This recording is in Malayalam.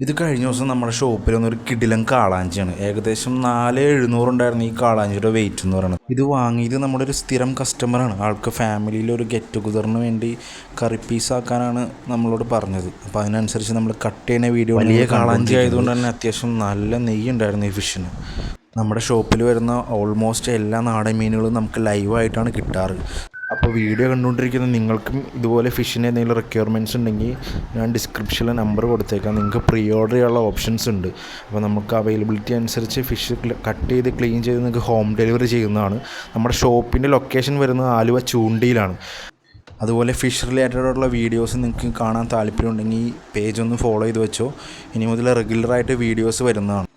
ഇത് കഴിഞ്ഞ ദിവസം നമ്മുടെ ഷോപ്പിൽ വന്നൊരു കിടിലം കാളാഞ്ചിയാണ്. ഏകദേശം നാല് എഴുന്നൂറുണ്ടായിരുന്നു ഈ കാളാഞ്ചിയുടെ വെയിറ്റ് എന്ന് പറയുന്നത് ഇത് വാങ്ങിയത് നമ്മുടെ ഒരു സ്ഥിരം കസ്റ്റമറാണ് ആൾക്ക് ഫാമിലിയിൽ ഒരു ഗെറ്റ് ടുഗദറിന് വേണ്ടി കറി പീസ് ആക്കാനാണ് നമ്മളോട് പറഞ്ഞത്. അപ്പോൾ അതിനനുസരിച്ച് നമ്മൾ കട്ട് ചെയ്യുന്ന വീഡിയോ വലിയ കാളാഞ്ചി ആയതുകൊണ്ട് തന്നെ അത്യാവശ്യം നല്ല നെയ്യ് ഉണ്ടായിരുന്നു ഈ ഫിഷിന് നമ്മുടെ ഷോപ്പിൽ വരുന്ന ഓൾമോസ്റ്റ് എല്ലാ നാടൻ മീനുകളും നമുക്ക് ലൈവായിട്ടാണ് കിട്ടാറ്. അപ്പോൾ വീഡിയോ കണ്ടുകൊണ്ടിരിക്കുന്ന നിങ്ങൾക്കും ഇതുപോലെ ഫിഷിന് എന്തെങ്കിലും റിക്വയർമെന്റ്സ് ഉണ്ടെങ്കിൽ ഞാൻ ഡിസ്ക്രിപ്ഷനിൽ നമ്പർ കൊടുത്തേക്കാം. നിങ്ങൾക്ക് പ്രീ ഓർഡർ ചെയ്യാനുള്ള ഓപ്ഷൻസ് ഉണ്ട്. അപ്പോൾ നമുക്ക് അവൈലബിലിറ്റി അനുസരിച്ച് ഫിഷ് കട്ട് ചെയ്ത് ക്ലീൻ ചെയ്ത് നിങ്ങൾക്ക് ഹോം ഡെലിവറി ചെയ്യുന്നതാണ്. നമ്മുടെ ഷോപ്പിന്റെ ലൊക്കേഷൻ വരുന്നത് ആലുവ ചൂണ്ടിയിലാണ്. അതുപോലെ ഫിഷ് റിലേറ്റഡ് വീഡിയോസ് നിങ്ങൾക്ക് കാണാൻ താല്പര്യമുണ്ടെങ്കിൽ ഈ പേജ് ഒന്ന് ഫോളോ ചെയ്ത് വെച്ചോ. ഇനി മുതൽ റെഗുലറായിട്ട് വീഡിയോസ് വരുന്നതാണ്.